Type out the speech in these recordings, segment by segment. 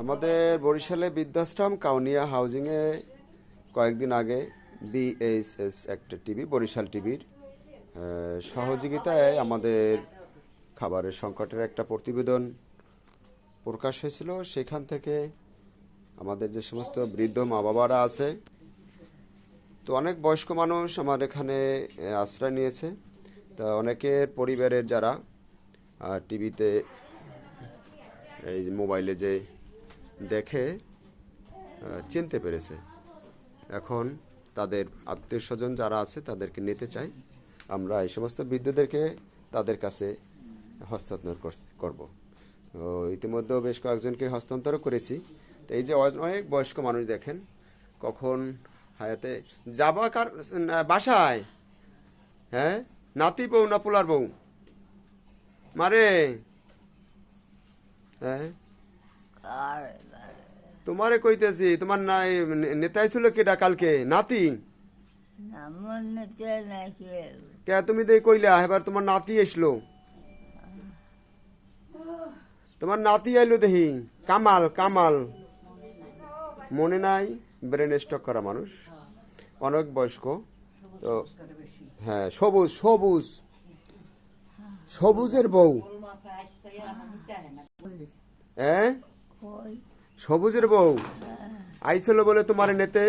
আমাদের বরিশালে বৃদ্ধাশ্রম কাউনিয়া হাউজিংয়ে কয়েকদিন আগে বিএইচএস একটা টিভি বরিশাল টিভির সহযোগিতায় আমাদের খাবারের সংকটের একটা প্রতিবেদন প্রকাশ হয়েছিল। সেখান থেকে আমাদের যে সমস্ত বৃদ্ধ মা বাবারা আছে, তো অনেক বয়স্ক মানুষ আমার এখানে আশ্রয় নিয়েছে। তা অনেকের পরিবারের যারা টিভিতে এই মোবাইলে যে দেখে চিনতে পেরেছে। এখন তাদের আত্মীয় স্বজন যারা আছে, তাদেরকে নিতে চাই। আমরা এই সমস্ত বৃদ্ধদেরকে তাদের কাছে হস্তান্তর কর- করব। তো ইতিমধ্যে বেশ কয়েকজনকে হস্তান্তর করেছি। তো এই যে অনেক বয়স্ক মানুষ দেখেন, কখন হায়াতে যাবা কার বাসায়? হ্যাঁ? নাতি বউ না পোলার বউ? মারে? হ্যাঁ? তোমারে কইতেছি তোমার নাই নেতাই ছিল কেডা কালকে? নাতি? কে তুমি দেই কইলা এবার তোমার নাতি এসলো। তোমার নাতি আইলো দেখি কামাল কামাল। মনে নাই ব্রেন স্টক করা মানুষ। অনেক বয়স্ক তো হ্যাঁ সবুজ সবুজ। সবুজের বউ। হ্যাঁ? সবুজের বউ। আইছিল বলে তোমার নেতে?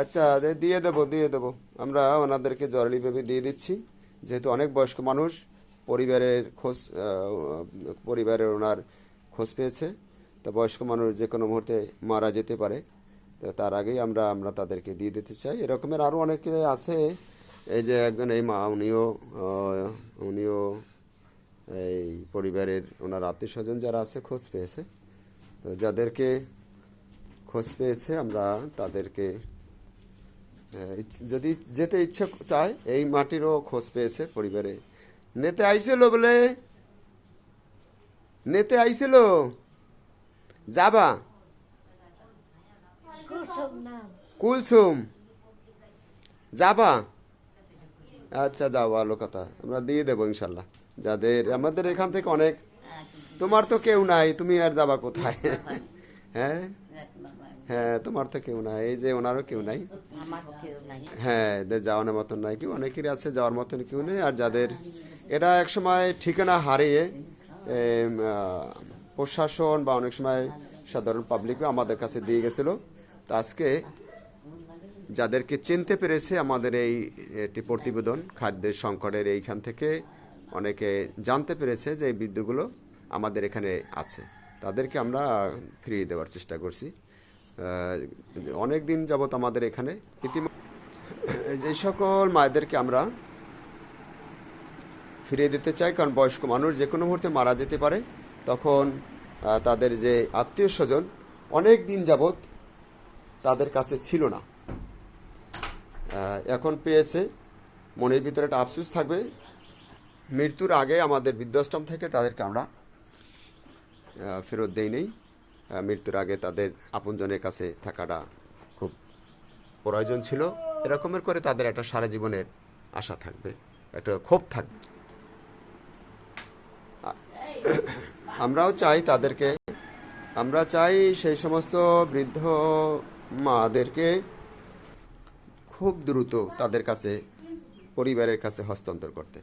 আচ্ছা দিয়ে দেবো দিয়ে দেবো। আমরা ওনাদেরকে জরুরি ভেবে দিয়ে দিচ্ছি। যেহেতু অনেক বয়স্ক মানুষ, পরিবারের খোঁজ পরিবারের ওনার খোঁজ পেয়েছে। তো বয়স্ক মানুষ যে কোনো মুহূর্তে মারা যেতে পারে। তো তার আগেই আমরা আমরা তাদেরকে দিয়ে দিতে চাই। এরকমের আরও অনেকে আছে। এই যে একজন, এই মা, উনিও উনিও এই পরিবারের ওনার আত্মীয় স্বজন যারা আছে খোঁজ পেয়েছে। তো যাদেরকে খোঁজ পেয়েছে আমরা তাদেরকে যদি যেতে ইচ্ছে চায় এই মাটিরও খোঁজ পেয়েছে পরিবারে। নেতে আইছিল বলে নেতে আইছিল? যাবা? কুলসুম। যাবা? আচ্ছা যাও ভালো কথা। আমরা দিয়ে দেবো ইনশাল্লাহ। যাদের আমাদের এখান থেকে অনেক তোমার তো কেউ নাই তুমি আর যাবা কোথায়? হ্যাঁ? হ্যাঁ তোমার তো কেউ নাই এই যে ওনারও কেউ নাই। হ্যাঁ এদের যাওয়ানোর মতন নাই কেউ অনেকেরই আছে যাওয়ার মতন কেউ নেই আর যাদের এরা একসময় ঠিকানা হারিয়ে প্রশাসন বা অনেক সময় সাধারণ পাবলিকও আমাদের কাছে দিয়ে গেছিল। তো আজকে যাদেরকে চিনতে পেরেছে আমাদের এই, একটি প্রতিবেদন, খাদ্যের সংকটের এইখান থেকে অনেকে জানতে পেরেছে যে এই বিদ্যুৎগুলো আমাদের এখানে আছে। তাদেরকে আমরা ফিরিয়ে দেওয়ার চেষ্টা করছি। অনেক দিন যাবৎ আমাদের এখানে এই সকল মায়েদেরকে আমরা ফিরিয়ে দিতে চাই, কারণ বয়স্ক মানুষ যে কোনো মুহূর্তে মারা যেতে পারে। তখন তাদের যে আত্মীয় স্বজন অনেক দিন যাবৎ তাদের কাছে ছিল না। এখন পেয়েছে। মনের ভিতরে একটা আফসোস থাকবে। মৃত্যুর আগে আমাদের বৃদ্ধাশ্রম থেকে তাদেরকে আমরা ফেরত দেই নেই। মৃত্যুর আগে তাদের আপনজনের কাছে থাকাটা খুব প্রয়োজন ছিল। এরকমের করে তাদের একটা সারা জীবনের আশা থাকবে, একটা ক্ষোভ থাকবে। আমরাও চাই তাদেরকে, আমরা চাই সেই সমস্ত বৃদ্ধ মাদেরকে খুব দ্রুত তাদের কাছে, পরিবারের কাছে হস্তান্তর করতে।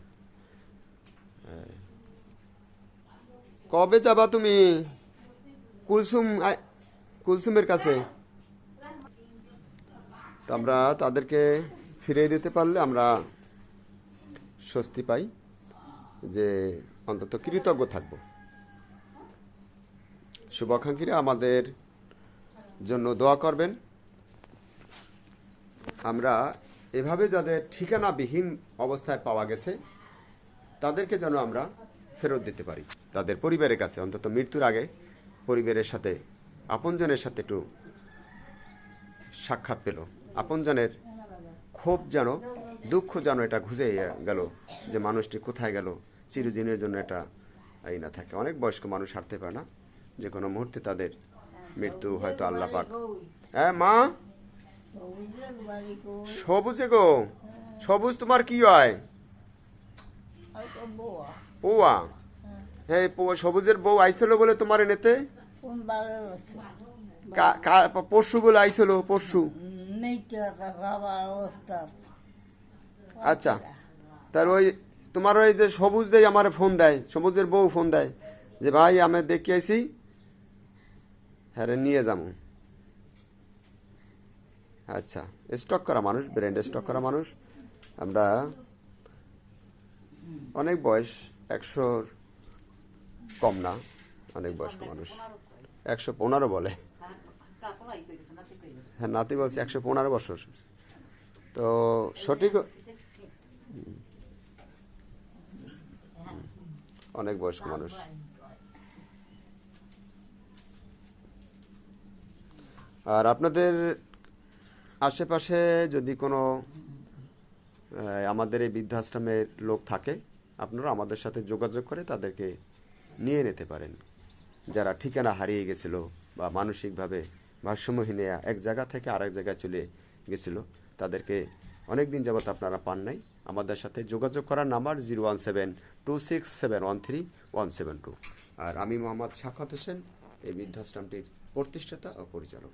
কবে যাবা তুমি? কুলসুম কুলসুমের কাছে? আমরা তাদেরকে ফিরিয়ে দিতে পারলে আমরা স্বস্তি পাই যে অন্তত কৃতজ্ঞ থাকব। শুভাকাঙ্ক্ষীরা আমাদের জন্য দোয়া করবেন। আমরা এভাবে যাদের ঠিকানাবিহীন অবস্থায় পাওয়া গেছে, তাদেরকে যেন আমরা ফেরত দিতে পারি। তাদের পরিবারের কাছে, অন্তত মৃত্যুর আগে পরিবারের সাথে, আপনজনের সাথে একটু সাক্ষাৎ পেল। আপনজনের ক্ষোভ যেন, দুঃখ যেন এটা ঘুষে গেল যে মানুষটি কোথায় গেল, চিরদিনের জন্য এটা এই না থাকে। অনেক বয়স্ক মানুষ হারতে পারে না। যে কোনো মুহূর্তে তাদের মৃত্যু হয়তো আল্লাহ পাক হ্যাঁ মা! সবুজে গো। সবুজ তোমার কি হয়? পোয়া। হ্যাঁ সবুজের বউ আইছিল বলে তোমার এনেতে? পরশু বলে আইছিল পরশু। আচ্ছা তার ওই তোমার ওই যে সবুজ দেয় আমার ফোন দেয়, সবুজের বউ ফোন দেয়, যে ভাই আমি দেখে আইছি হ্যাঁ নিয়ে যাব আচ্ছা স্টক করা মানুষ ব্র্যান্ড স্টক করা মানুষ। আমরা অনেক বয়স একশোর কম না, অনেক বয়স্ক মানুষ। একশো পনেরো বলে। হ্যাঁ নাতি বলছে একশো পনেরো বছর। তো সঠিক অনেক বয়স্ক মানুষ। আর আপনাদের আশেপাশে যদি কোনো আমাদের এই বৃদ্ধাশ্রমের লোক থাকে, আপনারা আমাদের সাথে যোগাযোগ করে তাদেরকে নিয়ে নিতে পারেন। যারা ঠিকানা হারিয়ে গেছিল বা মানসিকভাবে ভারসাম্যহীন এক জায়গা থেকে আরেক জায়গায় চলে গেছিল, তাদেরকে অনেক দিন যাবত আপনারা পান নাই। আমাদের সাথে যোগাযোগ করার number zero one seven two six seven one three one seven two. আর আমি মোহাম্মদ শাখাত হোসেন, এই বৃদ্ধাশ্রমটির প্রতিষ্ঠাতা ও পরিচালক।